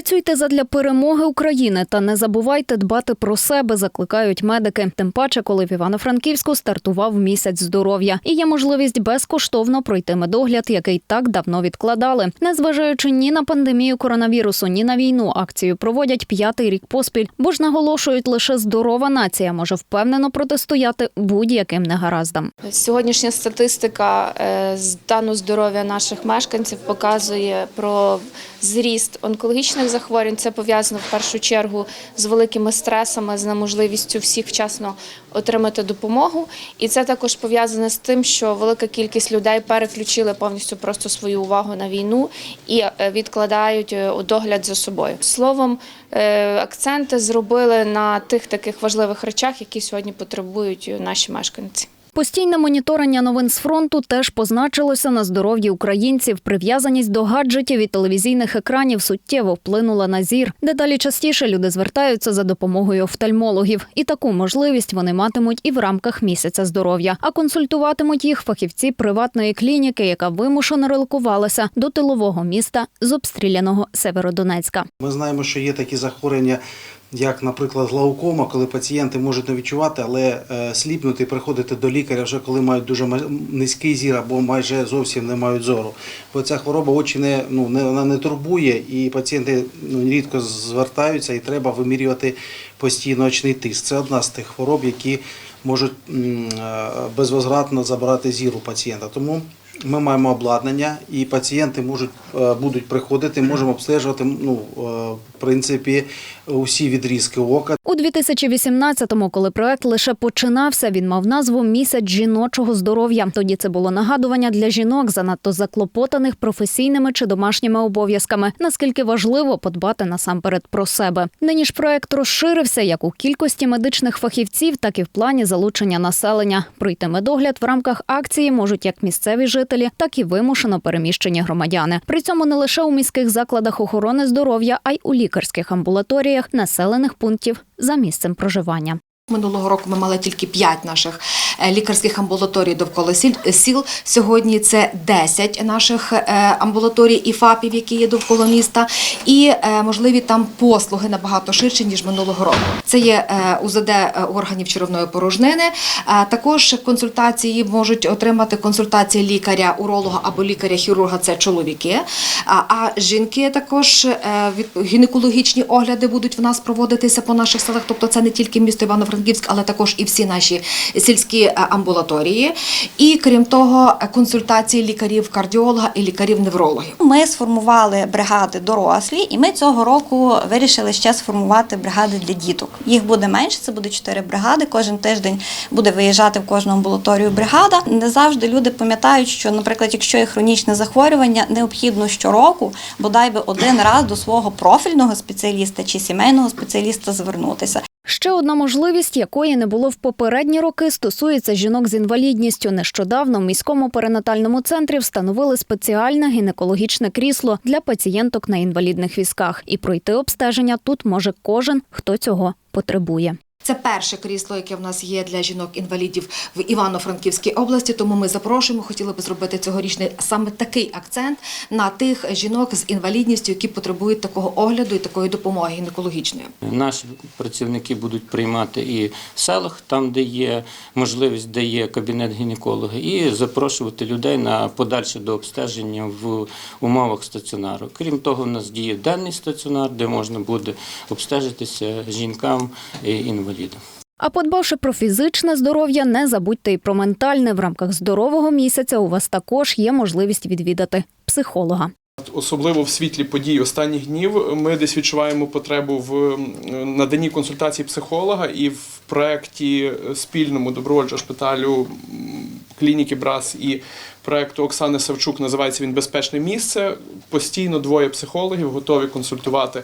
Працюйте задля перемоги України та не забувайте дбати про себе, закликають медики. Тим паче, коли в Івано-Франківську стартував місяць здоров'я і є можливість безкоштовно пройти медогляд, який так давно відкладали. Незважаючи ні на пандемію коронавірусу, ні на війну, акцію проводять п'ятий рік поспіль, бо ж наголошують, лише здорова нація може впевнено протистояти будь-яким негараздам. Сьогоднішня статистика е, стану здоров'я наших мешканців показує про зріст онкологічних захворювань. Це пов'язано в першу чергу з великими стресами, з неможливістю всіх вчасно отримати допомогу. І це також пов'язане з тим, що велика кількість людей переключили повністю просто свою увагу на війну і е, відкладають е, догляд за собою. Словом, е, акценти зробили на тих таких важливих речах, які сьогодні потребують наші мешканці. Постійне моніторення новин з фронту теж позначилося на здоров'ї українців. Прив'язаність до гаджетів і телевізійних екранів суттєво вплинула на зір. Дедалі частіше люди звертаються за допомогою офтальмологів, і таку можливість вони матимуть і в рамках місяця здоров'я. А консультуватимуть їх фахівці приватної клініки, яка вимушено релокувалася до тилового міста з обстріляного Северодонецька. Ми знаємо, що є такі захворювання, як, наприклад, глаукома, коли пацієнти можуть не відчувати, але е, сліпнути і приходити до лікаря вже коли мають дуже низький зір або майже зовсім не мають зору. Бо ця хвороба очі не, ну, не, вона не турбує, і пацієнти ну, рідко звертаються, і треба вимірювати постійно очний тиск. Це одна з тих хвороб, які можуть е, безвозвратно забрати зір у пацієнта. Тому ми маємо обладнання, і пацієнти можуть е, будуть приходити, можемо обстежувати. Ну е, в принципі, усі відрізки ока. У 2018-му, коли проект лише починався, він мав назву Місяць жіночого здоров'я. Тоді це було нагадування для жінок, занадто заклопотаних професійними чи домашніми обов'язками. Наскільки важливо подбати насамперед про себе. Нині ж проект розширився як у кількості медичних фахівців, так і в плані залучення населення. Пройти медогляд в рамках акції можуть як місцеві жителі, так і вимушено переміщені громадяни. При цьому не лише у міських закладах охорони здоров'я, а й у лікарських амбулаторіях населених пунктів за місцем проживання. Минулого року ми мали тільки 5 наших лікарських амбулаторій довкола сіл. Сьогодні це 10 наших е, амбулаторій і ФАПів, які є довкола міста, і е, можливі там послуги набагато ширші ніж минулого року. Це є е, УЗД е, органів черевної порожнини. Е, Також консультації можуть отримати консультації лікаря, уролога або лікаря-хірурга. Це чоловіки. А, жінки також е, гінекологічні огляди будуть в нас проводитися по наших селах. Тобто це не тільки місто Івано-Франківськ, але також і всі наші сільські е, амбулаторії. І крім того, консультації лікарів-кардіолога і лікарів-неврологів. Ми сформували бригади дорослі, і ми цього року вирішили ще сформувати бригади для діток. Їх буде менше, це буде чотири бригади. Кожен тиждень буде виїжджати в кожну амбулаторію бригада. Не завжди люди пам'ятають, що, наприклад, якщо є хронічне захворювання, необхідно щороку бодай би один раз до свого профільного спеціаліста чи сімейного спеціаліста звернутися. Ще одна можливість, якої не було в попередні роки, стосується жінок з інвалідністю. Нещодавно в міському перинатальному центрі встановили спеціальне гінекологічне крісло для пацієнток на інвалідних візках. І пройти обстеження тут може кожен, хто цього потребує. Це перше крісло, яке в нас є для жінок-інвалідів в Івано-Франківській області. Тому ми запрошуємо, хотіли би зробити цьогорічний саме такий акцент на тих жінок з інвалідністю, які потребують такого огляду і такої допомоги гінекологічної. Наші працівники будуть приймати і в селах, там, де є можливість, де є кабінет гінеколога, і запрошувати людей на подальше до обстеження в умовах стаціонару. Крім того, у нас діє денний стаціонар, де можна буде обстежитися жінкам і інвалідам. А подбавши про фізичне здоров'я, не забудьте і про ментальне. В рамках здорового місяця у вас також є можливість відвідати психолога. Особливо в світлі подій останніх днів ми десь відчуваємо потребу в наданні консультації психолога і в проєкті спільному добровольчого шпиталю клініки БРАС і проєкту Оксани Савчук називається він Безпечне місце. Постійно двоє психологів готові консультувати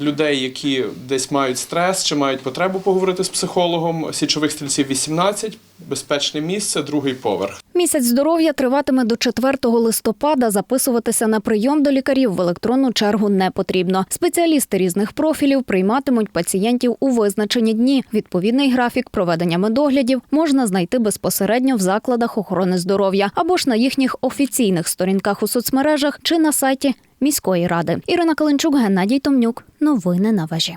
людей, які десь мають стрес чи мають потребу поговорити з психологом. Січових стрільців 18, безпечне місце, другий поверх. Місяць здоров'я триватиме до 4 листопада. Записуватися на прийом до лікарів в електронну чергу не потрібно. Спеціалісти різних профілів прийматимуть пацієнтів у визначені дні. Відповідний графік проведення медоглядів можна знайти безпосередньо в закладах охорони здоров'я або ж на їхніх офіційних сторінках у соцмережах чи на сайті міської ради. Ірина Калинчук, Геннадій Томнюк. Новини на важі.